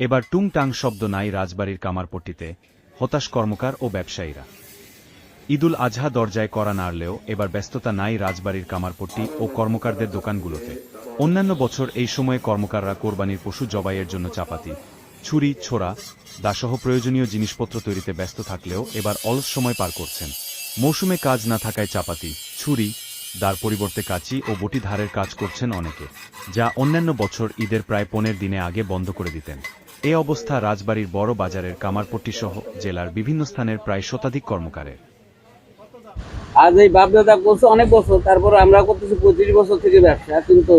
এবার টুংটাং শব্দ নাই রাজবাড়ির কামারপট্টিতে, হতাশ কর্মকার ও ব্যবসায়ীরা। ঈদুল আজহা দরজায় করা নাড়লেও এবার ব্যস্ততা নাই রাজবাড়ির কামারপট্টি ও কর্মকারদের দোকানগুলোতে। অন্যান্য বছর এই সময়ে কর্মকাররা কোরবানির পশু জবাইয়ের জন্য চাপাতি, ছুরি, ছোড়া, দাসহ প্রয়োজনীয় জিনিসপত্র তৈরিতে ব্যস্ত থাকলেও এবার অলস সময় পার করছেন। মৌসুমে কাজ না থাকায় চাপাতি, ছুরি, দার পরিবর্তে কাচি ও বটি ধারের কাজ করছেন অনেকে, যা অন্যান্য বছর ঈদের প্রায় পনেরো দিনে আগে বন্ধ করে দিতেন। এ অবস্থা রাজবাড়ির বড় বাজারের কামারপট্টি সহ জেলার বিভিন্ন স্থানের প্রায় শতাধিক কর্মকারের। আজ এই বাপ দাদা করছে অনেক বছর তারপরে আমরা করতেছি পঁচিশ বছর থেকে ব্যবসা কিন্তু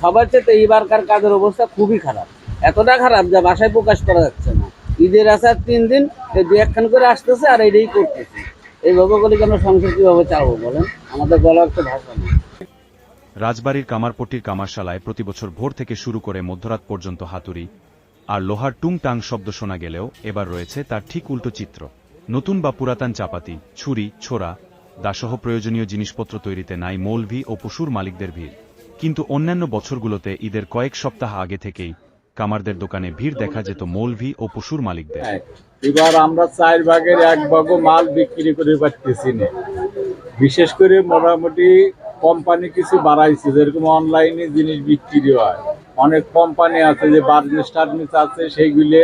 সবার চেয়ে এইবারকার কাজের অবস্থা খুবই খারাপ। এতটা খারাপ যা বাসায় প্রকাশ করা যাচ্ছে না। ঈদের আসার তিন দিন এই দু একখান করে আসতেছে আর এটাই করতেছে। এইভাবে করে কেন সংসার কীভাবে চাবো বলেন? আমাদের বলার তো ভাষা নেই। রাজবাড়ির কামারপট্টির কামারশালায় প্রতিবছর ভোর থেকে শুরু করে মধ্যরাত পর্যন্ত হাতুড়ি আর লোহার টুংটাং শব্দ শোনা গেলেও এবার রয়েছে তার ঠিক উল্টো চিত্র। নতুন বা পুরাতন চাপাতি, ছুরি, ছোড়া, দাসহ প্রয়োজনীয় জিনিসপত্র তৈরিতে নাই মৌলভি ও পশুর মালিকদের ভিড়। কিন্তু অন্যান্য বছরগুলোতে ঈদের কয়েক সপ্তাহ আগে থেকেই কামারদের দোকানে ভিড় দেখা যেত মৌলভি ও পশুর মালিকদের। এবার আমরা চার ভাগের এক ভাগও মাল বিক্রি করে পারতেছি না। বিশেষ করে মোটামুটি কোম্পানি কিছু বাড়াইছে, যেরকম অনলাইনে জিনিস বিক্রি হয়। অনেক কোম্পানি আছে যে বার্নিশ টার্নিশ আছে, সেইগুলি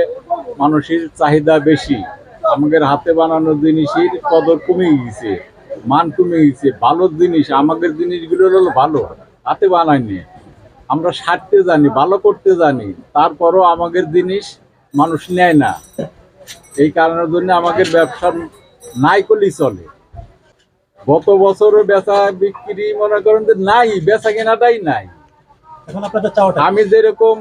মানুষের চাহিদা বেশি। আমাদের হাতে বানানো জিনিসের কদর কমে গেছে, মান কমে গেছে, ভালো জিনিস, আমাদের জিনিসগুলো হলো ভালো, হাতে বানায়নি আমরা সারতে জানি, ভালো করতে জানি, তারপরও আমাদের জিনিস মানুষ নেয় না। এই কারণের জন্য আমাদের ব্যবসা নাই করলেই চলে। গত বছরও বেচা বিক্রি মনে করেন যে নাই, বেচা কেনাটাই নাই। আমি যেরকম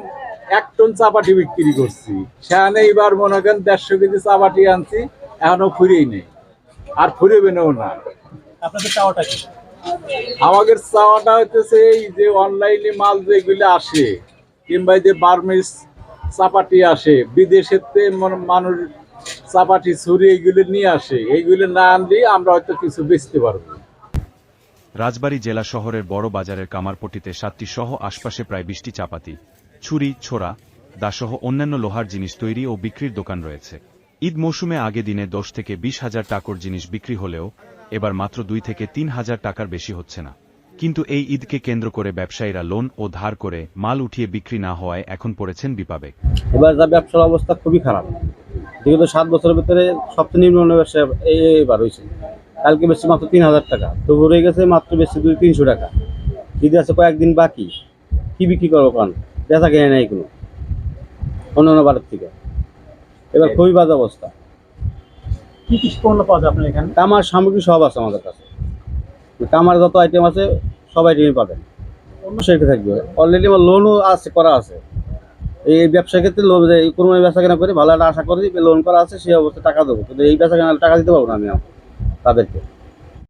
এক টন চাপাটি বিক্রি করছি সেখানে এবার মনে করেন দেড়শো কেজি চাপাটি আনছি এখনও ফুরিয়েই নেই। আর ফুরিবে নাও না। আপনাদের চাওয়াটা কি? আমাদের চাওয়াটা হইতেছে এই যে অনলাইনে মাল যেগুলো আসে কিংবা যে বার্মিস চাপাটি আসে বিদেশেতে মানুষ চাপাটি ছুরি এইগুলো নিয়ে আসে এইগুলো না আনলে আমরা হয়তো কিছু বেচতে পারব। রাজবাড়ী জেলা শহরের বড় বাজারের কামারপট্টিতে সাতটি সহ আশপাশে প্রায় বিশটি চাপাতি, ছুরি, ছোড়া, দাসহ অন্যান্য লোহার জিনিস তৈরি ও বিক্রির দোকান রয়েছে। ঈদ মৌসুমে আগে দিনে দশ থেকে বিশ হাজার টাকার জিনিস বিক্রি হলেও এবার মাত্র দুই থেকে তিন হাজার টাকার বেশি হচ্ছে না। কিন্তু এই ঈদকে কেন্দ্র করে ব্যবসায়ীরা লোন ও ধার করে মাল উঠিয়ে বিক্রি না হওয়ায় এখন পড়েছেন বিপাবে। এবার যা ব্যবসার অবস্থা খুবই খারাপ। বিগত সাত বছরের ভিতরে সবচেয়ে নিম্ন ব্যবসা এই- এবার হয়েছে। কালকে বেশি মাত্র তিন হাজার টাকা। তো রয়ে গেছে মাত্র বেশি দুই তিনশো টাকা। যদি আছে কয়েকদিন বাকি। কি বিক্রি করব কারণ বেচা কেনে নেই কোনো। অন্য অন্য বারের থেকে। এবার খুবই বাজে অবস্থা। কি কি পণ্য পাওয়া যায় আপনার এখানে? কামার সামগ্রী সব আছে আমাদের কাছে। কামার যত আইটেম আছে সব আইটেমই পাবেন। অন্য সেটা থাকবে। অলরেডি আমার লোনও আছে করা আছে। এই ব্যবসার ক্ষেত্রে লোন কোনো ব্যবসা কেনা করে ভালো একটা আশা করি লোন করা আছে সেই অবস্থায় টাকা দেবো। কিন্তু এই ব্যবসা কেনা টাকা দিতে পারব না আমি আমার- তাদেরকে।